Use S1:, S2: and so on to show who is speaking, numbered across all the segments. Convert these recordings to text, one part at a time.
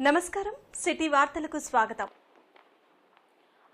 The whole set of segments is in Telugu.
S1: నమస్కారం. సిటీ వార్తలకు స్వాగతం.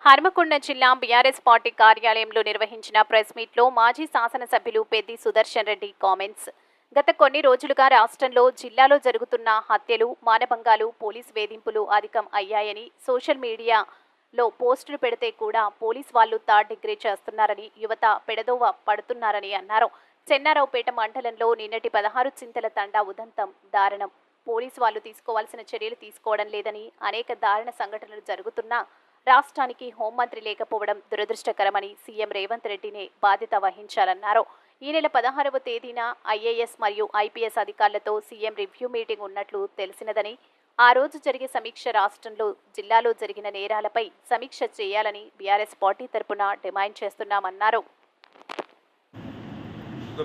S2: హర్మకొండ జిల్లా బీఆర్ఎస్ పార్టీ కార్యాలయంలో నిర్వహించిన ప్రెస్ మీట్లో మాజీ శాసనసభ్యులు పెద్ది సుదర్శన్ రెడ్డి కామెంట్స్. గత కొన్ని రోజులుగా రాష్ట్రంలో జిల్లాలో జరుగుతున్న హత్యలు మానభంగాలు పోలీస్ వేధింపులు అధికం అయ్యాయని సోషల్ మీడియాలో పోస్టులు పెడితే కూడా పోలీస్ వాళ్ళు థర్డ్ డిగ్రీ చేస్తున్నారని యువత పెడదోవ పడుతున్నారని అన్నారు. చెన్నారావుపేట మండలంలో నిన్నటి పదహారు చింతల తండా ఉదంతం దారుణం. పోలీసు వాళ్ళు తీసుకోవాల్సిన చర్యలు తీసుకోవడం లేదని అనేక దారుణ సంఘటనలు జరుగుతున్నా రాష్ట్రానికి హోంమంత్రి లేకపోవడం దురదృష్టకరమని సీఎం రేవంత్ రెడ్డినే బాధ్యత వహించాలన్నారు. ఈ నెల పదహారవ తేదీన ఐఏఎస్ మరియు ఐపీఎస్ అధికారులతో సీఎం రివ్యూ మీటింగ్ ఉన్నట్లు తెలిసినదని ఆ రోజు జరిగే సమీక్ష రాష్ట్రంలో జిల్లాలో జరిగిన నేరాలపై సమీక్ష చేయాలని బీఆర్ఎస్ పార్టీ తరపున డిమాండ్ చేస్తున్నామన్నారు.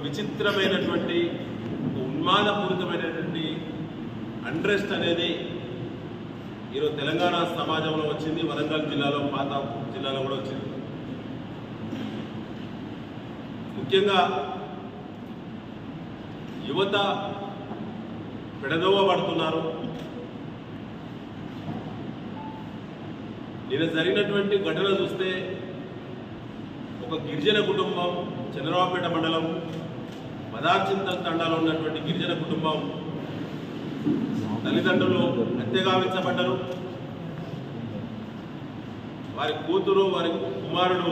S3: విచిత్రమైనటువంటి ఉన్మాదపూరితమైనటువంటి అండ్రెస్ట్ అనేది ఈరోజు తెలంగాణ సమాజంలో వచ్చింది వరంగల్ జిల్లాలో పాత జిల్లాలో కూడా వచ్చింది. ముఖ్యంగా యువత పెడదోవ పడుతున్నారు నిన్న జరిగినటువంటి ఘటన చూస్తే ఒక గిరిజన కుటుంబం చంద్రబాబుపేట మండలం పదార్చింతల తండాలో ఉన్నటువంటి గిరిజన కుటుంబం తల్లిదండ్రులు హత్యగావించబడ్డరు వారి కూతురు వారి కుమారుడు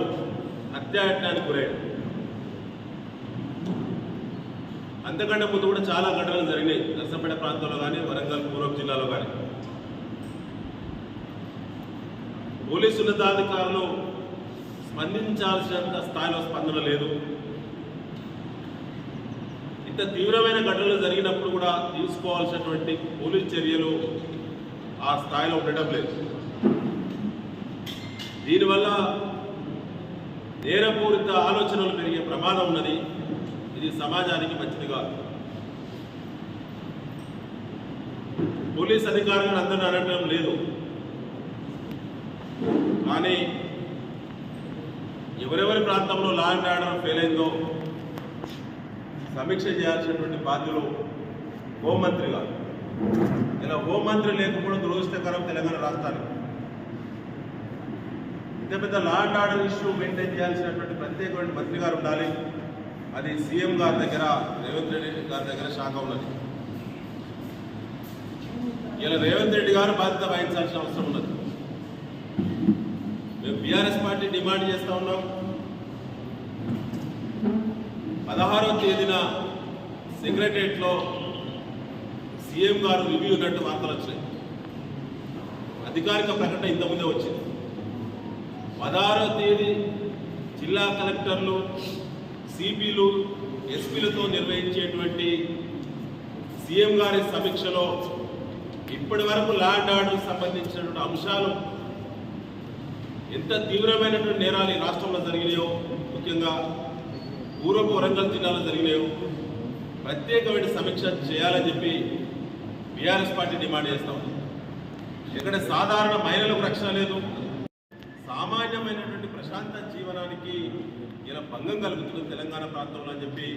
S3: హత్యాయత్నానికి గురయ్యాడు అంతకంటే ముందు కూడా చాలా ఘటనలు జరిగినాయి. నర్సంపేట ప్రాంతంలో కానీ వరంగల్ పూర్వం జిల్లాలో కానీ పోలీసు ఉన్నతాధికారులు స్పందించాల్సినంత స్థాయిలో స్పందన లేదు. ఇంత తీవ్రమైన ఘటనలు జరిగినప్పుడు కూడా తీసుకోవాల్సినటువంటి పోలీస్ చర్యలు ఆ స్థాయిలో ఉండటం లేదు. దీనివల్ల నేరపూరిత ఆలోచనలు పెరిగే ప్రమాదం ఉన్నది. ఇది సమాజానికి మంచిది కాదు. పోలీస్ అధికారులను అందరిని అనడం లేదు. కానీ ఎవరెవరి ప్రాంతంలో లా అండ్ ఆర్డర్ ఫెయిల్ అయిందో సమీక్ష చేయాల్సినటువంటి బాధ్యులు హోంమంత్రి గారు. ఇలా హోంమంత్రి లేకపోవడం దురదృష్టకరం తెలంగాణ రాష్ట్రానికి. పెద్ద పెద్ద law and order issue maintain చేయాల్సినటువంటి ప్రత్యేకమైన మంత్రి గారు ఉండాలి. అది సీఎం గారి దగ్గర రేవంత్ రెడ్డి గారి దగ్గర శాఖ ఉన్నది. ఇలా రేవంత్ రెడ్డి గారు బాధ్యత వహించాల్సిన అవసరం ఉన్నది. మేము బీఆర్ఎస్ పార్టీ డిమాండ్ చేస్తూ ఉన్నాం. పదహారవ తేదీన సెక్రటరియట్లో సీఎం గారు రివ్యూ ఉన్నట్టు వార్తలు వచ్చినాయి అధికారిక ప్రకటన ఇంతకుముందే వచ్చింది. పదహారో తేదీ జిల్లా కలెక్టర్లు సిపిలు ఎస్పీలతో నిర్వహించేటువంటి సీఎం గారి సమీక్షలో ఇప్పటి వరకు ల్యాండ్ ఆర్డర్ సంబంధించినటువంటి అంశాలు ఎంత తీవ్రమైనటువంటి నేరాలు ఈ రాష్ట్రంలో జరిగినాయో ముఖ్యంగా పూర్వపు వరంగల్ జిల్లాలో జరిగినాయో ప్రత్యేకమైన సమీక్ష చేయాలని చెప్పి బీఆర్ఎస్ పార్టీ డిమాండ్ చేస్తాం. ఇక్కడ సాధారణ మహిళలకు రక్షణ లేదు. సామాన్యమైనటువంటి ప్రశాంత జీవనానికి ఇలా భంగం కలుగుతుంది తెలంగాణ ప్రాంతంలో అని చెప్పి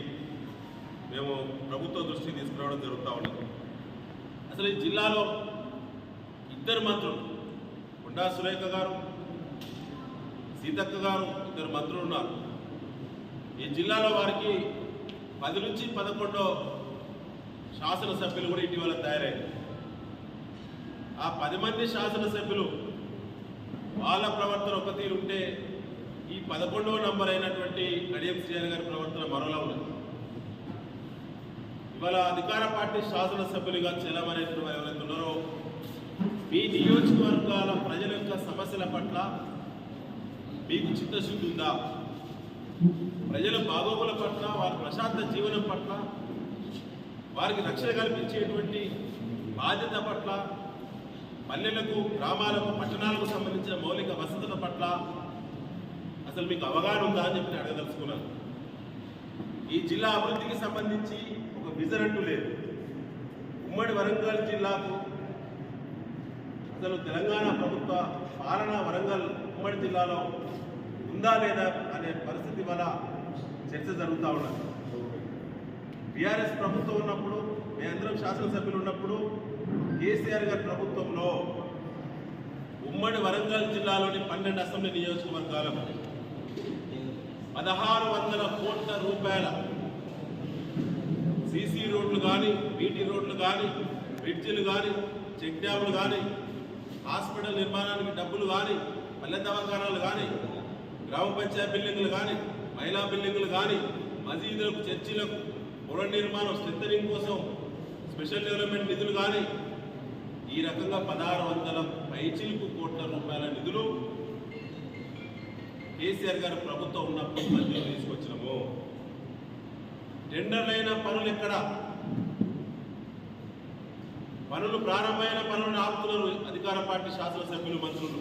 S3: మేము ప్రభుత్వ దృష్టికి తీసుకురావడం జరుగుతూ ఉన్నది. అసలు ఈ జిల్లాలో ఇద్దరు మంత్రులు కొండా సురేఖ గారు సీతక్క గారు ఇద్దరు మంత్రులు ఉన్నారు. ఈ జిల్లాలో వారికి పది నుంచి పదకొండో శాసనసభ్యులు కూడా ఇటీవల తయారయ్యారు ఆ పది మంది శాసనసభ్యులు వాళ్ళ ప్రవర్తన ఒక తీరు ఉంటే ఈ పదకొండవ నంబర్ అయినటువంటి కడియం శ్రీహరి గారి ప్రవర్తన మరోలా ఉన్నది ఇవాళ అధికార పార్టీ శాసనసభ్యులుగా చెలమనేటువంటి వారు ఎవరైతే ఉన్నారో మీ నియోజకవర్గాల ప్రజల యొక్క సమస్యల పట్ల మీకు చిత్తశుద్ధి ఉందా? ప్రజల బాగోగుల పట్ల వారి ప్రశాంత జీవనం పట్ల వారికి రక్షణ కల్పించేటువంటి బాధ్యత పట్ల పల్లెలకు గ్రామాలకు పట్టణాలకు సంబంధించిన మౌలిక వసతుల పట్ల అసలు మీకు అవగాహన ఉందా అని చెప్పి అడగదలుచుకున్నాను. ఈ జిల్లా అభివృద్ధికి సంబంధించి ఒక విజన్ అంటూ లేదు. ఉమ్మడి వరంగల్ జిల్లాకు అసలు తెలంగాణ ప్రభుత్వ పాలన వరంగల్ ఉమ్మడి జిల్లాలో ఉందా లేదా అనే పరిస్థితి వల్ల చర్చ జరుగుతూ ఉన్నది. బీఆర్ఎస్ ప్రభుత్వం ఉన్నప్పుడు మేమందరం శాసనసభ్యులు ఉన్నప్పుడు కేసీఆర్ గారి ప్రభుత్వంలో ఉమ్మడి వరంగల్ జిల్లాలోని పన్నెండు అసెంబ్లీ నియోజకవర్గాలకు పదహారు వందల కోట్ల రూపాయల సీసీ రోడ్లు కానీ బీటీ రోడ్లు కానీ బ్రిడ్జిలు కానీ చెక్ డ్యాములు కానీ హాస్పిటల్ నిర్మాణానికి డబ్బులు కానీ పల్లె దవాఖానాలు కానీ గ్రామ పంచాయతీ బిల్డింగ్లు కానీ మహిళా బిల్డింగులు కానీ మసీదులకు చర్చిలకు పునర్నిర్మాణం స్ట్రెంథనింగ్ కోసం స్పెషల్ డెవలప్మెంట్ నిధులు కానీ ఈ రకంగా పదహారు వందల పైచిలుకు కోట్ల రూపాయల నిధులు కేసీఆర్ గారు ప్రభుత్వం ఉన్నప్పుడు మధ్యలో తీసుకొచ్చినాము. టెండర్లైన పనులు ఎక్కడ? పనులు ప్రారంభమైన పనులను ఆపుతున్నారు అధికార పార్టీ శాసనసభ్యులు మంత్రులు.